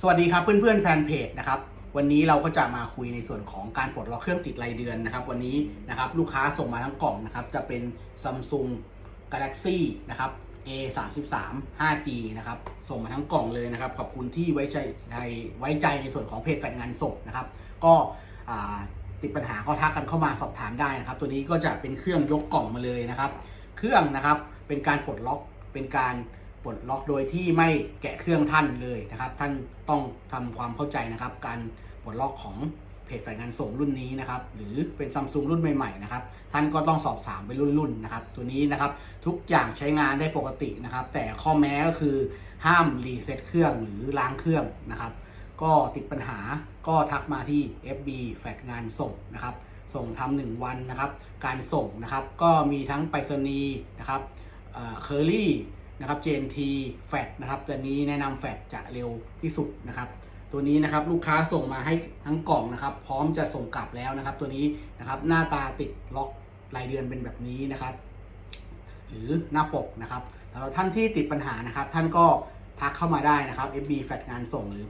สวัสดีครับเพื่อนๆแฟนเพจนะครับวันนี้เราก็จะมาคุยในส่วนของการปลดล็อกเครื่องติดรายเดือนนะครับ วันนี้นะครับลูกค้าส่งมาทั้งกล่องนะครับจะเป็น Samsung Galaxy นะครับ A 3 3 5G นะครับส่งมาทั้งกล่องเลยนะครับขอบคุณที่ไว้ใจในไว้ใจในส่วนของเพจแฟนงานส่งนะครับ ก็ติดปัญหาก็ทักกันเข้ามาสอบถามได้นะครับ ตัวนี้ก็จะเป็นเครื่องยกกล่องมาเลยนะครับ เครื่องนะครับเป็นการปลดล็อกเป็นการ ปลดล็อกโดยที่ไม่แกะเครื่องท่านเลยนะครับ ท่านต้องทำความเข้าใจนะครับ การปลดล็อกของเพจฝ่ายงานส่งรุ่นนี้นะครับ หรือเป็นซัมซุงรุ่นใหม่ๆนะครับ ท่านก็ต้องสอบถามไปรุ่นๆนะครับ ตัวนี้นะครับทุกอย่างใช้งานได้ปกตินะครับ แต่ข้อแม้ก็คือห้ามรีเซ็ตเครื่องหรือล้างเครื่องนะครับ ก็ติดปัญหาก็ทักมาที่ FB แฟดงานส่งนะครับ ส่งทำหนึ่งวันนะครับ การส่งนะครับก็มีทั้งไปรษณีย์นะครับเคอรี่ นะครับ JNT แฟดนะครับตัวนี้แนะนำแฟดจะเร็วที่สุดนะครับ ตัวนี้นะครับลูกค้าส่งมาให้ทั้งกล่องนะครับ พร้อมจะส่งกลับแล้วนะครับ ตัวนี้นะครับหน้าตาติดล็อกรายเดือนเป็นแบบนี้นะครับ หรือหน้าปกนะครับสำหรับท่านที่ติดปัญหานะครับ ท่านก็ทักเข้ามาได้นะครับ FB แฟดงานส่งหรือ